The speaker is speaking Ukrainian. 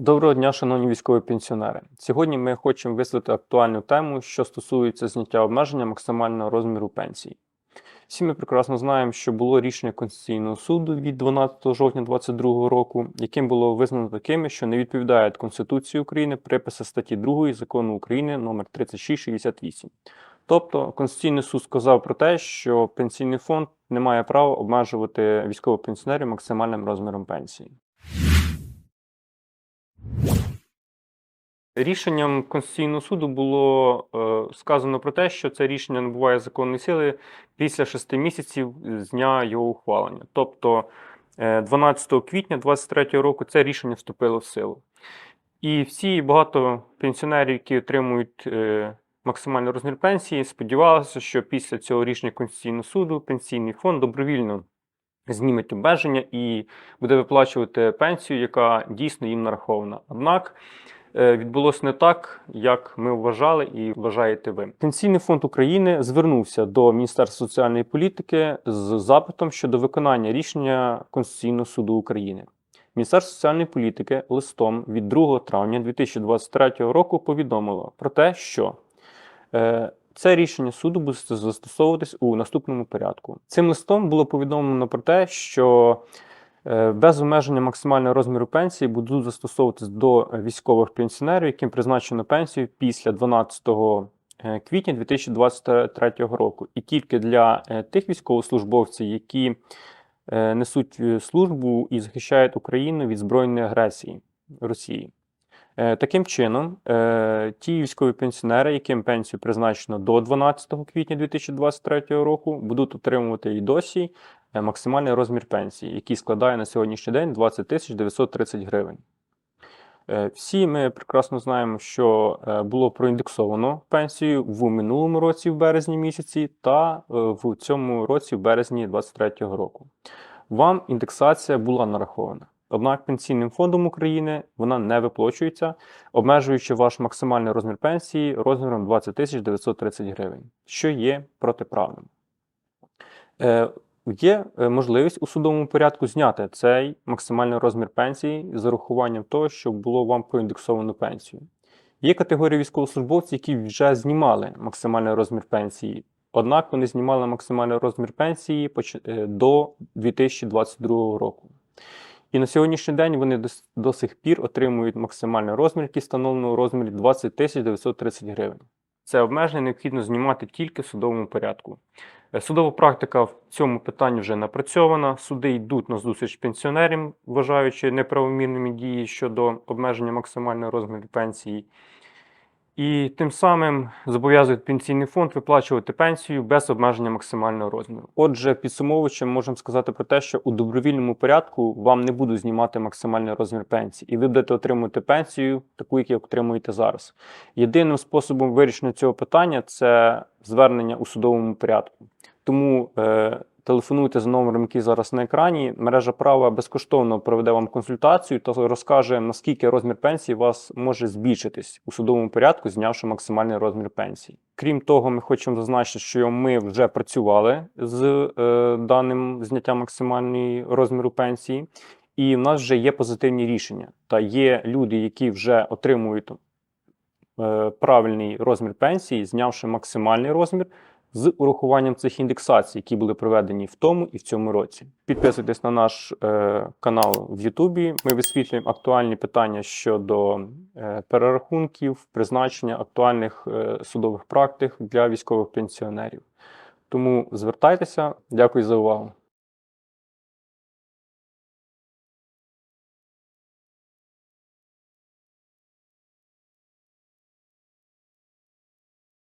Доброго дня, шановні військові пенсіонери. Сьогодні ми хочемо висвітлити актуальну тему, що стосується зняття обмеження максимального розміру пенсії. Всі ми прекрасно знаємо, що було рішення Конституційного суду від 12 жовтня 2022 року, яким було визнано такими, що не відповідають Конституції України приписи статті 2 закону України номер 3668. Тобто Конституційний суд сказав про те, що пенсійний фонд не має права обмежувати військовопенсіонерів максимальним розміром пенсії. Рішенням Конституційного суду було е, сказано про те, що це рішення набуває законної сили після шести місяців з дня його ухвалення. Тобто е, 12 квітня 2023 року це рішення вступило в силу. І всі багато пенсіонерів, які отримують е, максимальний розмір пенсії, сподівалися, що після цього рішення Конституційного суду пенсійний фонд добровільно зніметь обмеження і буде виплачувати пенсію, яка дійсно їм нарахована. Однак е, відбулося не так, як ми вважали і вважаєте ви. Пенсійний фонд України звернувся до Міністерства соціальної політики з запитом щодо виконання рішення Конституційного суду України. Міністерство соціальної політики листом від 2 травня 2023 року повідомило про те, що е, це рішення суду буде застосовуватись у наступному порядку. Цим листом було повідомлено про те, що е, без обмеження максимального розміру пенсії будуть застосовуватись до військових пенсіонерів, яким призначено пенсію після 12 е, квітня 2023 року. І тільки для е, тих військовослужбовців, які е, несуть е, службу і захищають Україну від збройної агресії Росії. Е, Таким чином, е, ті військові пенсіонери, яким пенсію призначено до 12 квітня 2023 року, будуть отримувати і досі е, максимальний розмір пенсії, який складає на сьогоднішній день 20 тисяч 930 гривень. Е, Всі ми прекрасно знаємо, що е, було проіндексовано пенсію в минулому році, в березні місяці, та е, в цьому році, в березні 2023 року. Вам індексація була нарахована. Однак Пенсійним фондом України вона не виплачується, обмежуючи ваш максимальний розмір пенсії розміром 20 тисяч 930 гривень, що є протиправним. Є е, можливість у судовому порядку зняти цей максимальний розмір пенсії з урахуванням того, що було вам проіндексовано пенсію. Є категорії військовослужбовців, які вже знімали максимальний розмір пенсії, однак вони знімали максимальний розмір пенсії е, до 2022 року. І на сьогоднішній день вони до, сих пір отримують максимальний розмір, який встановлено у розмірі 20 930 гривень. Це обмеження необхідно знімати тільки в судовому порядку. Е, Судова практика в цьому питанні вже напрацьована. Суди йдуть на зустріч пенсіонерам, вважаючи неправомірними дії щодо обмеження максимального розміру пенсії. І тим самим зобов'язують пенсійний фонд виплачувати пенсію без обмеження максимального розміру. Отже, підсумовуючи, можемо сказати про те, що у добровільному порядку вам не будуть знімати максимальний розмір пенсії, і ви будете отримувати пенсію, таку, яку отримуєте зараз. Єдиним способом вирішення цього питання це звернення у судовому порядку. Тому е, телефонуйте за номером, який зараз на екрані. Мережа права безкоштовно проведе вам консультацію та розкаже, наскільки розмір пенсії вас може збільшитись у судовому порядку, знявши максимальний розмір пенсії. Крім того, ми хочемо зазначити, що ми вже працювали з е, даним зняттям максимального розміру пенсії, і в нас вже є позитивні рішення. Та є люди, які вже отримують е, правильний розмір пенсії, знявши максимальний розмір з урахуванням цих індексацій, які були проведені в тому і в цьому році. Підписуйтесь на наш е, канал в Ютубі. Ми висвітлюємо актуальні питання щодо е, перерахунків, призначення актуальних е, судових практик для військових пенсіонерів. Тому звертайтеся. Дякую за увагу.